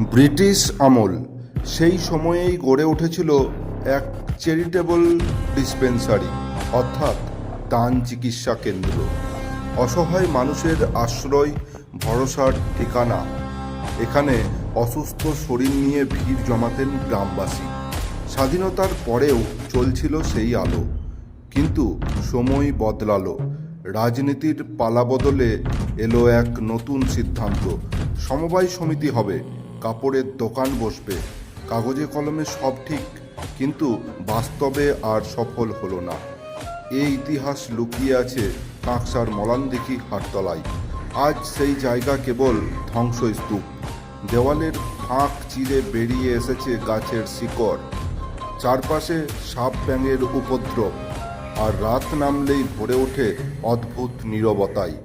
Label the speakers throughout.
Speaker 1: British আমল। সেই সময়েই গড়ে উঠেছিল এক চ্যারিটেবল ডিসপেন্সারি অর্থাৎ দান চিকিৎসা কেন্দ্র। অসহায় মানুষের আশ্রয়, ভরসার ঠিকানা। এখানে অসুস্থ শরীর নিয়ে ভিড় জমাতেন গ্রামবাসী। স্বাধীনতার পরেও চলছিল সেই আলো। কিন্তু সময় বদলালো। রাজনীতির পালা বদলে এলো এক নতুন সিদ্ধান্ত। সমবায় সমিতি হবে। কাপড়ের দোকান বসবে। কাগজে কলমে সব ঠিক, কিন্তু বাস্তবে আর সফল হলো না। এই ইতিহাস লুকিয়ে আছে কাঁকসার মলানদিঘি হাটতলায়। আজ সেই জায়গা কেবল ধ্বংসস্তূপ। দেওয়ালের ফাঁক চিরে বেরিয়ে এসেছে গাছের শিকড়। চারপাশে সাপ ব্যাঙের উপদ্রব, আর রাত নামলেই ভরে ওঠে অদ্ভুত নীরবতায়।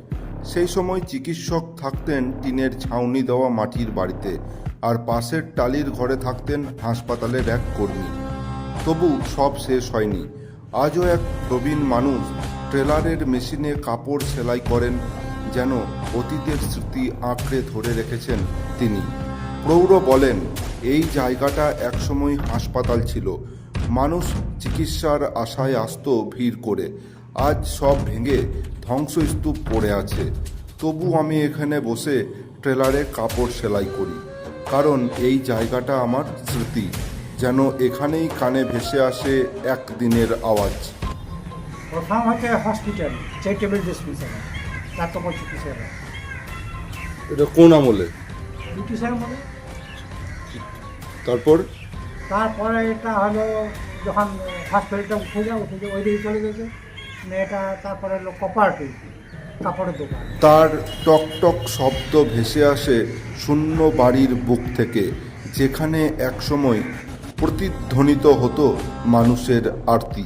Speaker 1: সেই সময় চিকিৎসক থাকতেন টিনের ছাউনি দেওয়া মাটির বাড়িতে আর পাশের টালির ঘরে থাকতেন হাসপাতালের এক কর্মী। তবু সব শেষ হয়নি। আজও এক প্রবীণ মানুষ ট্রেলারের মেশিনে কাপড় সেলাই করেন যেন অতীতের স্মৃতি আঁকড়ে ধরে রেখেছেন তিনি। প্রৌঢ় বলেন, এই জায়গাটা একসময় হাসপাতাল ছিল। মানুষ চিকিৎসার আশায় আসতো ভিড় করে। আজ সব ভেঙে ধ্বংসস্তূপ পড়ে আছে। তবু আমি এখানে বসে ট্রেলারে কাপড় সেলাই করি কারণ এই জায়গাটা আমার স্মৃতি যেন এখানেই কানে ভেসে আসে একদিনের আওয়াজ।
Speaker 2: প্রথম হচ্ছে হসপিটাল চ্যারিটেবল ডিসপেন্সারি চিকিৎসালয়
Speaker 1: এটা কোন আমলে?
Speaker 2: মধ্যে
Speaker 1: তারপর?
Speaker 2: তারপরে এটা হলো যখন হসপিটালটা উঠে যায় উঠে যায় ওই দিকে চলে গেছে। তারপরে হলো
Speaker 1: তার টকটক টক শব্দ ভেসে আসে শূন্য বাড়ির বুক থেকে, যেখানে একসময় প্রতিধ্বনিত হতো মানুষের আরতি।